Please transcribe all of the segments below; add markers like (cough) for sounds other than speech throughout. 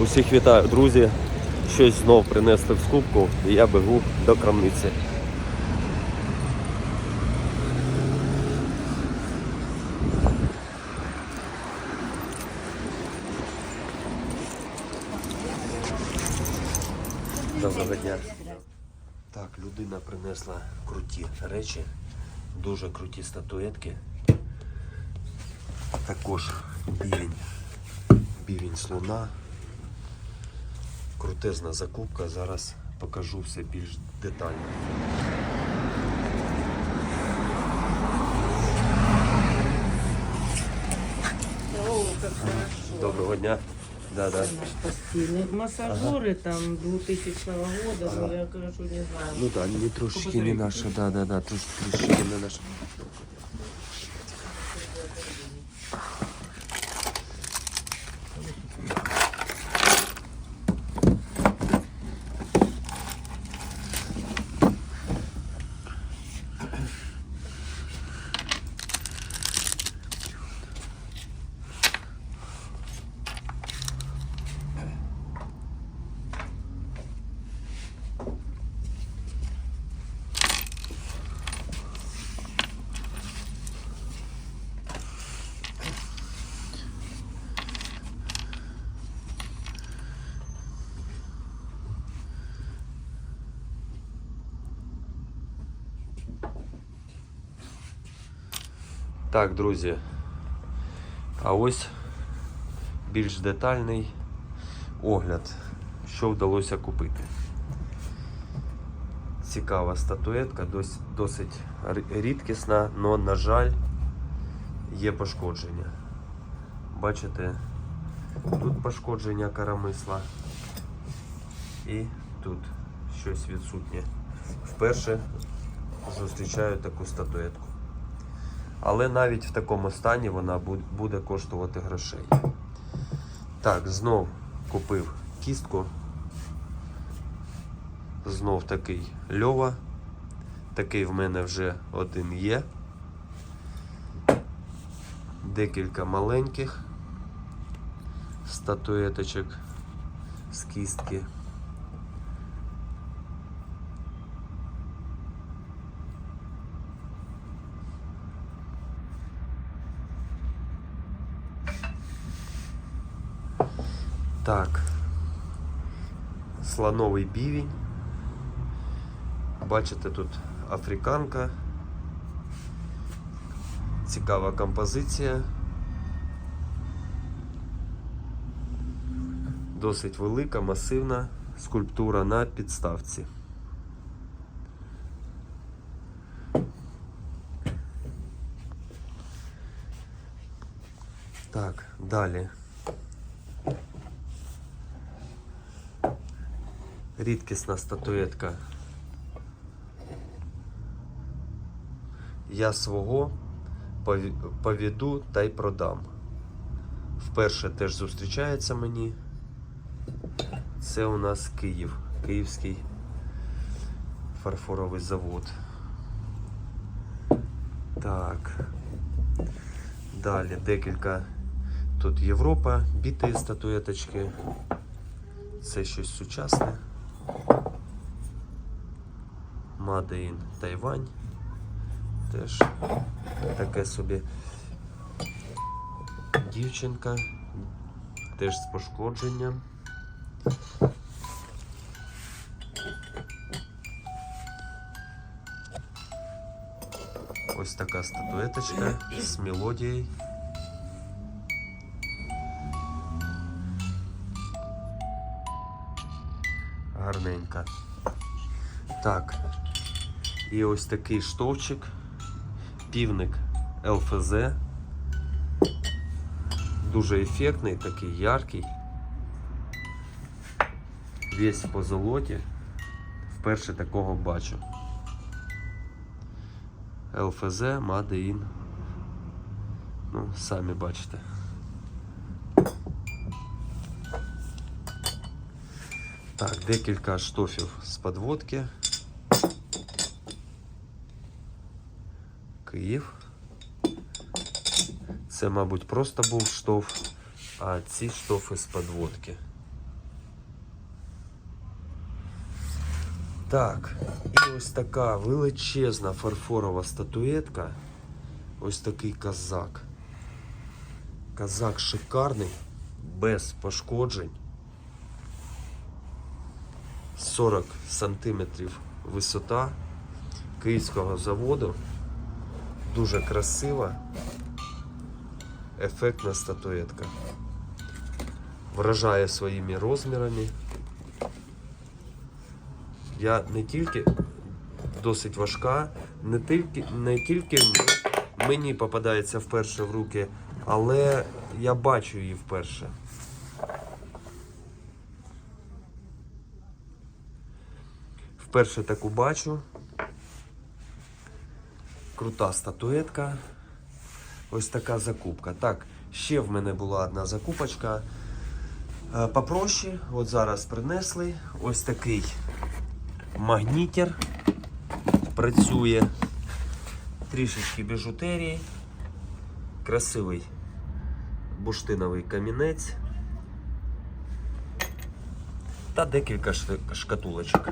Усіх вітаю, друзі. Щось знов принесли в скупку і я бегу до крамниці. Доброго дня. Так, людина принесла круті речі, дуже круті статуетки. Також бівень, бівень слона. Крутезна закупка. Зараз покажу все більш детально. Доброго дня. Да, да. Постельные массажеры там 2000 года, ну я, конечно, не знаю. Ну да, не трошечки не наша, да, да, да, трош, трошечки не наша. Так, друзі. А ось більш детальний огляд, що вдалося купити. Цікава статуетка, досить рідкісна, але, на жаль, є пошкодження. Бачите, тут пошкодження карамисла і тут щось відсутнє. Вперше зустрічаю таку статуетку. Але навіть в такому стані вона буде коштувати грошей. Так, знов купив кістку. Знов такий льова. Такий в мене вже один є. Декілька маленьких статуеточок з кістки. Так. Слоновий бівень. Бачите, тут африканка. Цікава композиція. Досить велика, масивна скульптура на підставці. Так, далі. Рідкісна статуетка. Я свого пові- поведу та й продам. Вперше теж зустрічається мені. Це у нас Київ, Київський фарфоровий завод. Так. Далі декілька. Тут Європа, бітої статуеточки. Це щось сучасне. Made in Тайвань. Теж таке собі дівчинка. Теж з пошкодженням. Ось така статуеточка з мелодією. Гарненька. Так. І ось такий штовчик. Півник ЛФЗ. Дуже ефектний, такий яркий. Весь по золоті. Вперше такого бачу. ЛФЗ in. Ну, самі бачите. Так, декілька штофів з подводки. Київ. Це, мабуть, просто був штоф, а ці штофи з подводки. Так, і ось така величезна фарфорова статуетка. Ось такий казак. Казак шикарний, без пошкоджень. 40 сантиметрів висота київського заводу. Дуже красива, ефектна статуетка. Вражає своїми розмірами. Я не тільки досить важка, не тільки, не тільки мені попадається вперше в руки, але я бачу її вперше. Вперше таку бачу. Крута статуетка. Ось така закупка. Так, ще в мене була одна закупочка. Е, Попроще, от зараз принесли ось такий магнітер. Працює трішечки біжутерії. Красивий бурштиновий камінець. Та декілька шкатулочок.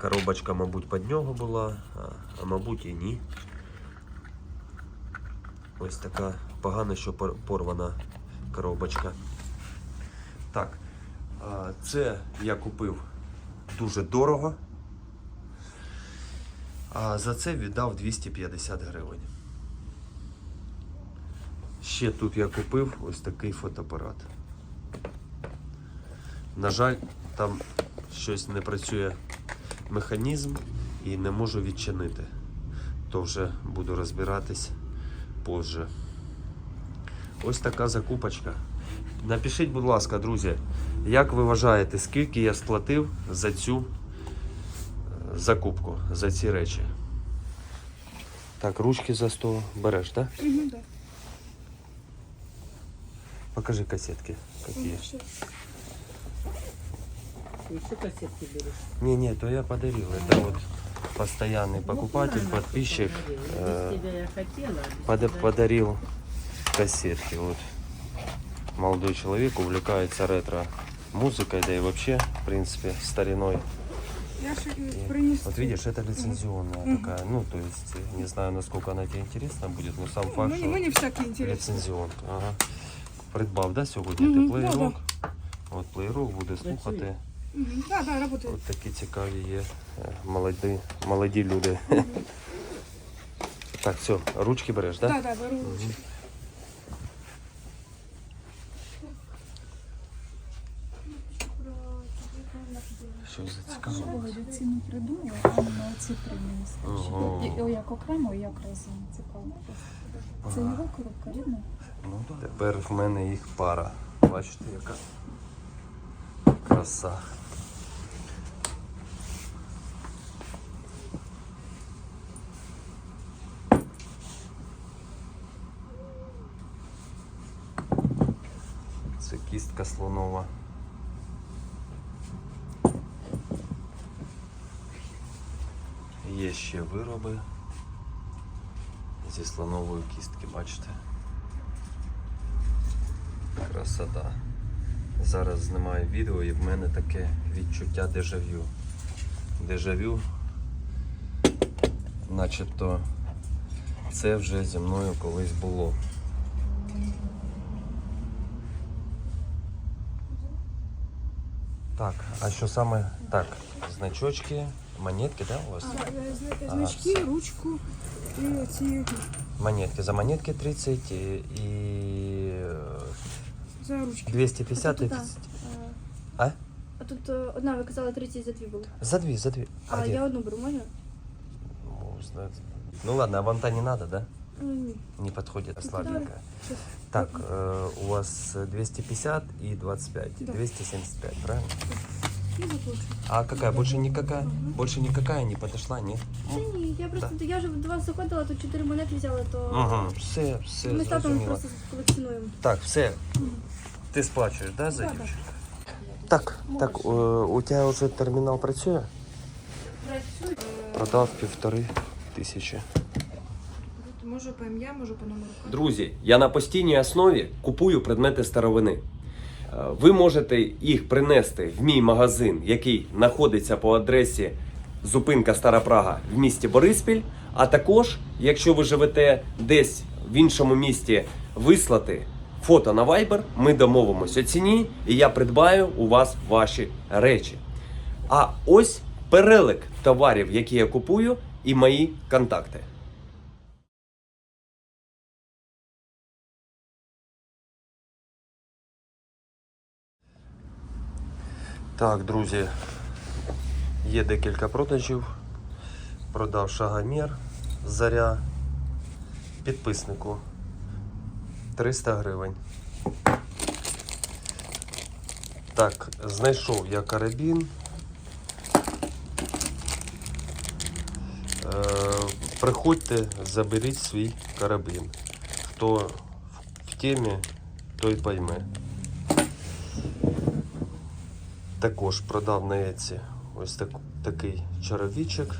Коробочка, мабуть, під нього була, а, мабуть і ні. Ось така погано, що порвана коробочка. Так, це я купив дуже дорого. А за це віддав 250 гривень. Ще тут я купив ось такий фотоапарат. На жаль, там щось не працює механізм і не можу відчинити. То вже буду розбиратись позже. Ось така закупочка. Напишіть, будь ласка, друзі, як ви вважаєте, скільки я сплатив за цю е, закупку, за ці речі? Так, ручки за 100 береш, так? Да? Угу, да. Покажи кассетки, какие. Еще кассетки берешь. Не, не, то я подарил. Это вот постоянный покупатель, Ну, подписчик. посмотри, э, Без тебя я хотела. а без Под- тебя- подарил кассетки. Вот. Молодой человек увлекается ретро-музыкой, да и вообще, в принципе, стариной. Я ж И приніс. вот видишь, это лицензионная такая. Ну, то есть, не знаю, насколько она тебе интересна будет, но сам факт, Мені, что мені всякі інтересно. ліцензіонка. Ага. Придбав, да, сьогодні Мгм, ти да, плеєрок? От плеєрок буде слухати. Працює. Угу. Да, да, работает. От такі цікаві є е, молоді, молоді люди. Так, все, ручки береш, так? Да, да, беру. Мгм. Що за цікаво? Володя, ці не придумала, а на ці приніс. Ого. І, і як окремо, і як разом. Цікаво. Це його коробка рідна? Ну, да. Тепер в мене їх пара. Бачите, яка краса. Це слонова. Є ще вироби зі слонової кістки, бачите? Красота. Зараз знімаю відео і в мене таке відчуття дежавю. Дежавю, начебто це вже зі мною колись було. Так, а що саме так? Значочки, монетки, да, у вас? А, е, зна- Ага, значки, все. ручку і ці Монетки. За монетки 30 і, і е, за ручки. 250 і Тут, 30. а, А? а тут е, одна ви казали 30 за дві було. За дві, за дві. А де? я одну беру, можна? Ну, знаю. Ну ладно, а вам-то не надо, да? Ну, ні. Не подходит, Ну, слабенькая. Щас. Так, э, у вас 250 и 25. Да. 275, правильно? Ну, заплачу. А какая? Больше никакая? Больше никакая не подошла, нет? Та ні, я просто я вже до вас заходила, то 4 монети взяла, то Ага, все, все, ми з татом зрозуміло. просто колекціонуємо. Так, все. Ти сплачуєш, да, за Да, да. дівчинку? Так, так, е, у тебе вже термінал працює? Працюю. Продав півтори тисячі. Може по ім'я, може по номеру. Друзі, я на постійній основі купую предмети старовини. Е, ви можете їх принести в мій магазин, який знаходиться по адресі зупинка Стара Прага в місті Бориспіль. А також, якщо ви живете десь в іншому місті, вислати фото на Viber, ми домовимося ціні, і я придбаю у вас ваші речі. А ось перелик товарів, які я купую, і мої контакти. Так, друзі, є декілька продажів. Продав шагомір заря підписнику 300 гривень. Так, знайшов я карабін. Е, приходьте, заберіть свій карабін. Хто в- в темі, той пойме. Також продав на Еці ось так, такий черевичок.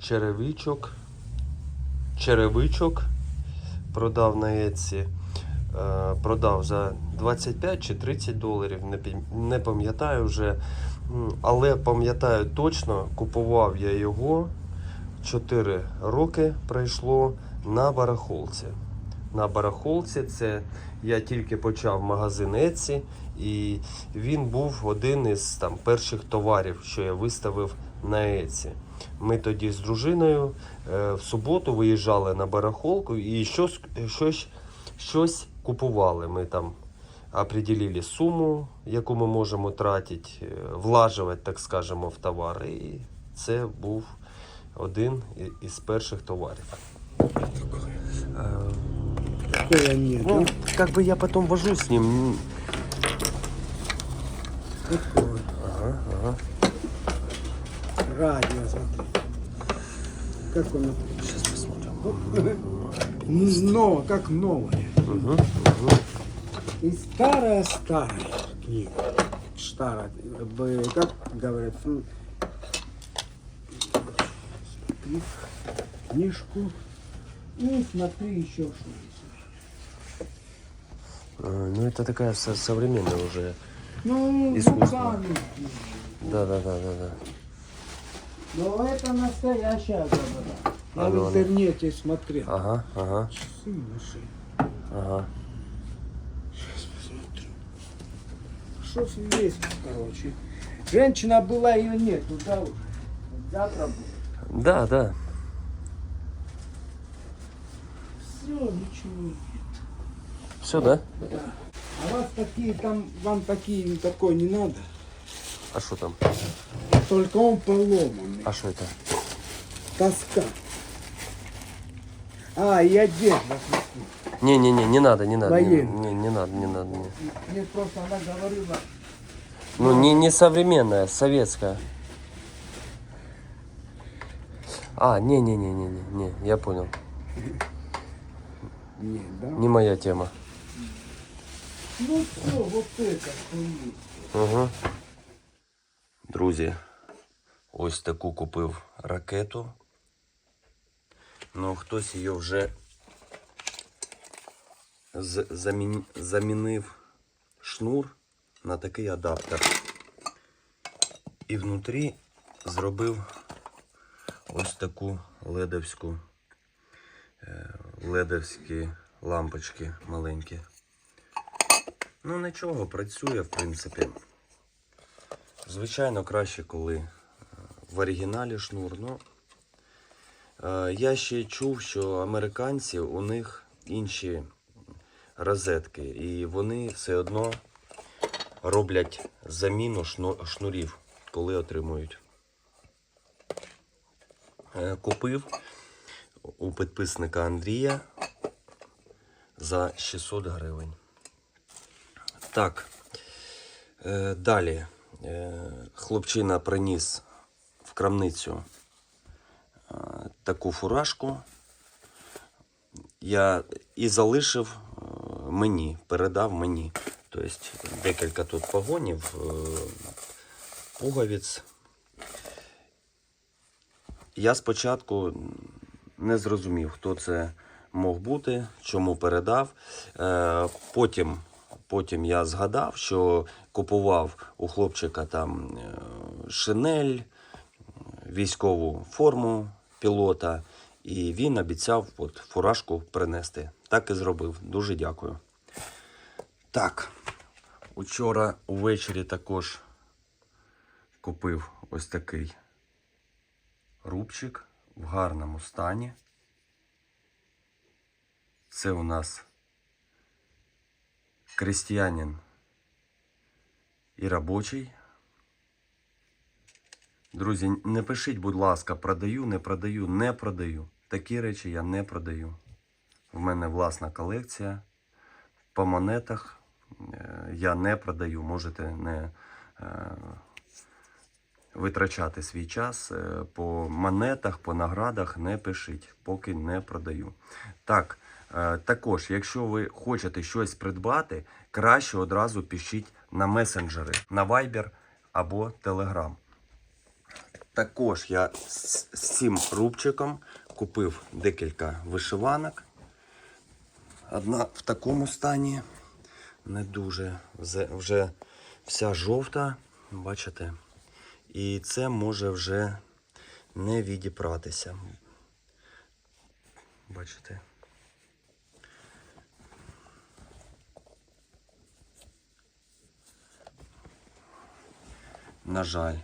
Черевичок. Черевичок. Продав на Еці. Продав за 25 чи 30 доларів, не пам'ятаю вже. Але пам'ятаю точно, купував я його 4 роки пройшло на барахолці. На барахолці це я тільки почав магазин Etsy, і він був один із там перших товарів, що я виставив на Etsy. Ми тоді з дружиною е, в суботу виїжджали на барахолку і щось, щось, щось купували. Ми там определили суму, яку ми можемо тратити, е, влажувати, так скажемо, в товар. І це був один із перших товарів. Такого нет. Ну, как бы я потом вожусь с ним. Такое. Ага, ага. Радио, смотри. Как оно? Сейчас посмотрим. Но, как новое. Угу, угу. И старая-старая книга. Старая. Как говорят, ну, книжку. И смотри еще что. Ну, это такая со- современная уже. Ну, Искусство. Да, да, да, да, да. Но это настоящая говоря. Я А ну, в ну. интернете смотрел. Ага, ага, Часы наши. ага. Сейчас посмотрю. Что здесь, короче. Женщина была, ее нету, да уже. Завтра будет. Да, да. Все, ничего нет. Все, да? А вас такие там, вам такие, такой не надо. А что там? Только он поломанный. А что это? Тоска. А, и одежда. Не-не-не, не надо, не надо. Не, не, не надо, не надо. не. Мне просто она говорила, Ну, не, не современная, советская. А, не-не-не-не-не, не, я понял. (laughs) нет, да? Не моя тема. Ну это, что есть. Угу. Друзі, ось таку купив ракету. Ну, хтось її вже замін- замінив шнур на такий адаптер. І внутрі зробив ось таку ледовську, е, ледовські лампочки маленькі. Ну, нічого, працює, в принципі. Звичайно, краще, коли е, в оригіналі шнур. Ну, е, я ще чув, що американці у них інші розетки, і вони все одно роблять заміну шнурів, коли отримують. Е, Купив у підписника Андрія за 600 гривень. Так. Е, далі. Е, хлопчина приніс в крамницю е, таку фуражку. Я і залишив мені, передав мені. Тобто декілька тут погонів, е, пуговиць. Я спочатку не зрозумів, хто це мог бути, чому передав. Потім потім я згадав, що купував у хлопчика там е, шинель, військову форму пілота, і він обіцяв от, фуражку принести. Так і зробив. Дуже дякую. Так, учора увечері також купив ось такий рубчик в гарному стані. Це у нас крестьянин і робочий. Друзі, не пишіть, будь ласка, продаю, не продаю, не продаю. Такі речі я не продаю. В мене власна колекція. По монетах е, я не продаю. Можете не е, витрачати свій час. Е, По монетах, по наградах не пишіть, поки не продаю. Так, е, також, якщо ви хочете щось придбати, краще одразу пишіть на месенджери, на Viber або Telegram. Також я з цим рубчиком купив декілька вишиванок. Одна в такому стані, не дуже, вже вся жовта, бачите? І це може вже не відіпратися. Бачите? На жаль.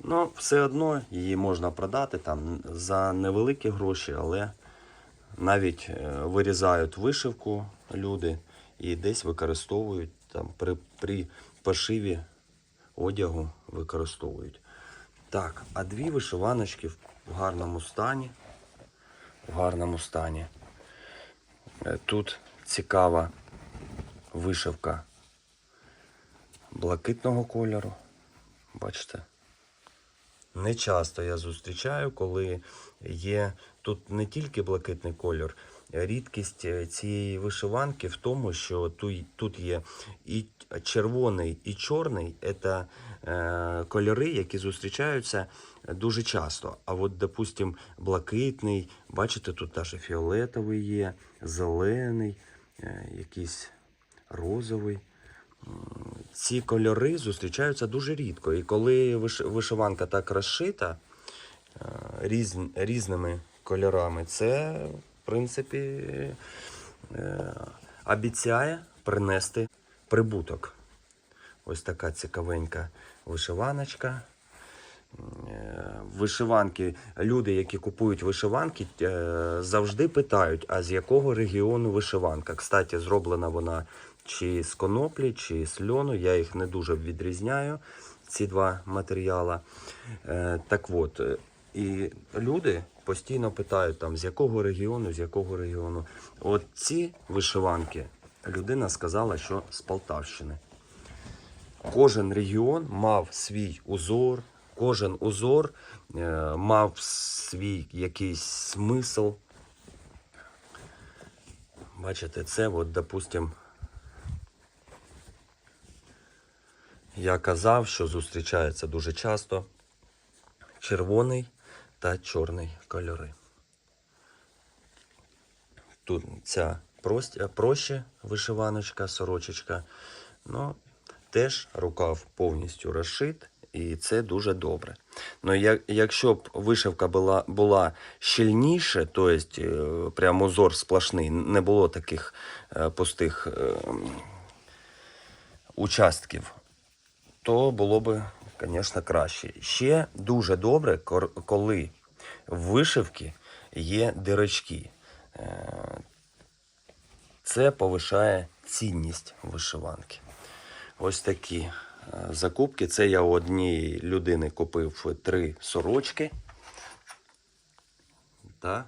Ну, все одно її можна продати там за невеликі гроші, але навіть е, вирізають вишивку люди і десь використовують там при, при пошиві одягу використовують. Так, а дві вишиваночки в гарному стані. В гарному стані. Е, Тут цікава вишивка блакитного кольору. Бачите? Не часто я зустрічаю, коли є тут не тільки блакитний кольор, рідкість е, цієї вишиванки в тому, що тут є і червоний, і чорний це кольори, які зустрічаються дуже часто. А от, допустим, блакитний, бачите, тут навіть фіолетовий є, зелений, е, якийсь розовий ці кольори зустрічаються дуже рідко. І коли вишиванка так розшита е, різ, різними кольорами, це, в принципі, е, обіцяє принести прибуток. Ось така цікавенька вишиваночка. Е, Вишиванки, люди, які купують вишиванки, е, завжди питають, а з якого регіону вишиванка. Кстати, зроблена вона чи з коноплі, чи з льону. Я їх не дуже відрізняю, ці два матеріали. Е, Так от, і люди постійно питають, там, з якого регіону, з якого регіону. От ці вишиванки людина сказала, що з Полтавщини. Кожен регіон мав свій узор, кожен узор е, мав свій якийсь смисл. Бачите, це, от, допустим, я казав, що зустрічається дуже часто червоний та чорний кольори. Тут ця проще вишиваночка, сорочечка. Ну, теж рукав повністю розшит, і це дуже добре. Ну, як, якщо б вишивка була, була щільніше, тобто прямо узор сплошний, не було таких е, пустих е, участків, то було б, звісно, краще. Ще дуже добре, коли в вишивці є дирочки. Е, Це повишає цінність вишиванки. Ось такі е, закупки. Це я у однієї людини купив три сорочки та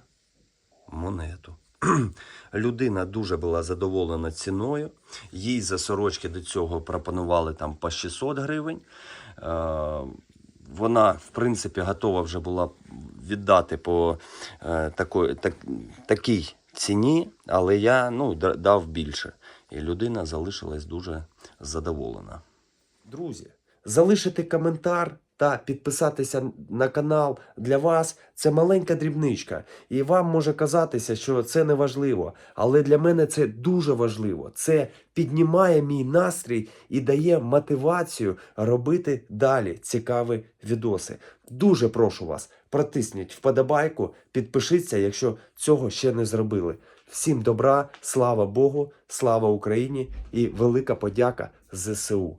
монету. (clears throat) Людина дуже була задоволена ціною. Їй за сорочки до цього пропонували там по 600 гривень. Е, Вона, в принципі, готова вже була віддати по е, такої, так, такій ціні, але я ну, дав більше. І людина залишилась дуже задоволена. Друзі, залишити коментар та підписатися на канал для вас це маленька дрібничка. І вам може казатися, що це не важливо. Але для мене це дуже важливо. Це піднімає мій настрій і дає мотивацію робити далі цікаві відоси. Дуже прошу вас, протисніть вподобайку, підпишіться, якщо цього ще не зробили. Всім добра, слава Богу, слава Україні і велика подяка ЗСУ.